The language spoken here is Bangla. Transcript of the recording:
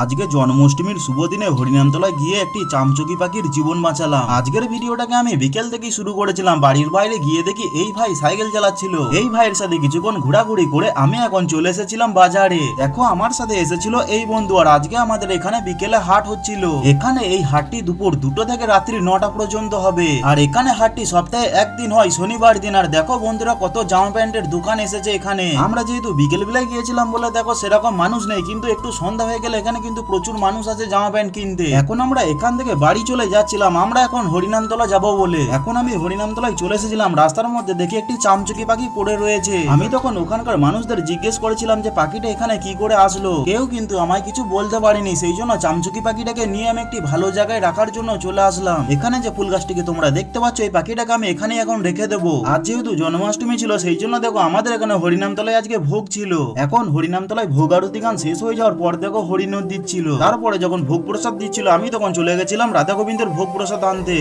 আজকে জন্মাষ্টমীর শুভ দিনে হরিনামতলায় গিয়ে একটি চামচকি পাখির জীবন বাঁচালাম। আজকের ভিডিওটাকে আমি বিকেল থেকেই শুরু করেছিলাম। বাড়ির বাইরে গিয়ে দেখি এই ভাই সাইকেল চালাচ্ছিল। এই ভাইয়ের সাথে কিছুক্ষণ ঘোরাঘুরি করে আমি এখন চলে এসেছিলাম বাজারে। দেখো, আমার সাথে এসেছিল এই বন্ধু আর আজকে আমাদের এখানে বিকেলে হাট হচ্ছিল। এখানে এই হাটটি দুপুর দুটো থেকে রাত্রি নটা পর্যন্ত হবে। আর এখানে হাটটি সপ্তাহে একদিন হয়, শনিবার দিন। আর দেখো বন্ধুরা, কত জামা প্যান্টের দোকান এসেছে এখানে। আমরা যেহেতু বিকেল বেলায় গিয়েছিলাম বলে দেখো, সেরকম মানুষ নেই। কিন্তু একটু সন্ধ্যা হয়ে গেলে এখানে কিন্তু প্রচুর মানুষ আছে জামা প্যান্ট কিনতে। এখন আমরা এখান থেকে বাড়ি চলে যাচ্ছিলাম, আমরা এখন হরিনামতলা যাব বলে। এখন আমি হরিনামতলায় চলে এসেছিলাম, রাস্তার মধ্যে দেখি একটি চামচুকি পাখি পড়ে রয়েছে। আমি তখন ওখানকার মানুষদের জিজ্ঞেস করেছিলাম যে, পাখিটা এখানে কি করে আসলো? কেউ কিন্তু আমায় কিছু বলতে পারেনি, সেই জন্য চামচুকি পাখিটাকে নিয়ে আমি একটি ভালো জায়গায় রাখার জন্য চলে আসলাম। এখানে যে ফুল গাছটিকে তোমরা দেখতে পাচ্ছ, এই পাখিটাকে আমি এখানে এখন রেখে দেবো। আজ যেহেতু জন্মাষ্টমী ছিল, সেই জন্য দেখো আমাদের এখানে হরিনামতলায় আজকে ভোগ ছিল। এখন হরিনামতলায় ভোগ আরতি গান শেষ হয়ে যাওয়ার পর দেখো হরিণ দিচ্ছিল। তারপরে যখন ভোগ প্রসাদ দিচ্ছিল, আমি তখন চলে গেছিলাম রাধা গোবিন্দের ভোগ প্রসাদ আনতে।